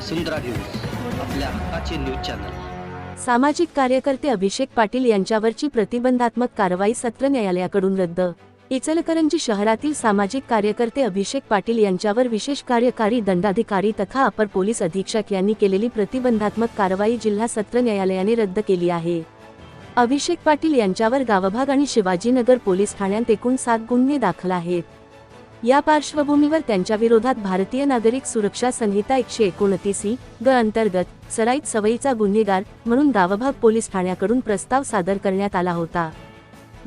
वसुंधरा news आपल्या हक्काचे news channel. सामाजिक कार्यकर्ते अभिषेक पाटील यांच्यावरची प्रतिबंधात्मक कारवाई सत्र न्यायालयाकडून रद्द. इचलकरंजी शहरातील सामाजिक कार्यकर्ते अभिषेक पाटील यांच्यावर विशेष कार्यकारी दंडाधिकारी तथा अपर पोलीस अधीक्षक यांनी केलेली प्रतिबंधात्मक कारवाई जिल्हा सत्र न्यायालयाने रद्द केली आहे. अभिषेक पाटील यांच्यावर गावभाग आणि शिवाजीनगर पोलीस ठाण्यात एकूण सात गुन्हे दाखल आहेत. या पार्श्वभूमीवर त्यांच्या विरोधात भारतीय नागरिक सुरक्षा संहिता एकशे एकोणतीस इ ग अंतर्गत सराईत सवयीचा गुन्हेगार म्हणून गावभाग पोलीस ठाण्याकडून प्रस्ताव सादर करण्यात आला होता.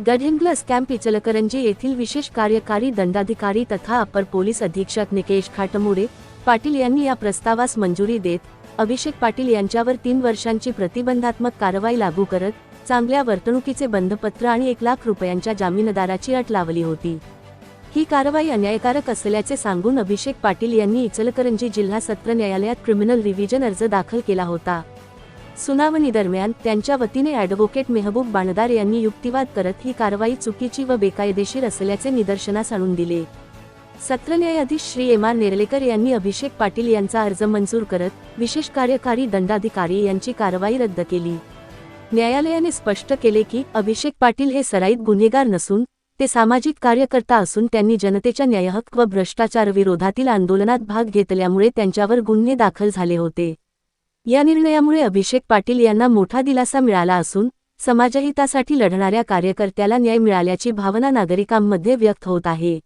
गडहिंग्लस कॅम्प इचलकरंजी येथील विशेष कार्यकारी दंडाधिकारी तथा अपर पोलीस अधीक्षक निकेश खाटमुडे पाटील यांनी या प्रस्तावास मंजुरी देत अभिषेक पाटील यांच्यावर तीन वर्षांची प्रतिबंधात्मक कारवाई लागू करत चांगल्या वर्तणुकीचे बंधपत्र आणि एक लाख रुपयांच्या जामीनदाराची अट लावली होती. ही कारवाई अन्यायकारक असल्याचे सांगून अभिषेक पाटील यांनी इचलकरंजी जिल्हा सत्र न्यायालयात क्रिमिनल रिव्हिजन अर्ज दाखल केला होता. सुनावणी दरम्यान त्यांच्या वतीने ॲडव्होकेट मेहबूब बाणदार यांनी युक्तिवाद करत ही कारवाई चुकीची व बेकायदेशीर असल्याचे निदर्शनास आणून दिले. सत्र न्यायाधीश श्री एम आर नेर्लेकर यांनी अभिषेक पाटील यांचा अर्ज मंजूर करत विशेष कार्यकारी दंडाधिकारी यांची कारवाई रद्द केली. न्यायालयाने स्पष्ट केले की अभिषेक पाटील हे सराईत गुन्हेगार नसून ते सामाजिक कार्यकर्ता असून त्यांनी जनतेच्या न्यायहक्क व भ्रष्टाचारविरोधातील आंदोलनात भाग घेतल्यामुळे त्यांच्यावर गुन्हे दाखल झाले होते. या निर्णयामुळे अभिषेक पाटील यांना मोठा दिलासा मिळाला असून समाजहितासाठी लढणाऱ्या कार्यकर्त्याला न्याय मिळाल्याची भावना नागरिकांमध्ये व्यक्त होत आहे.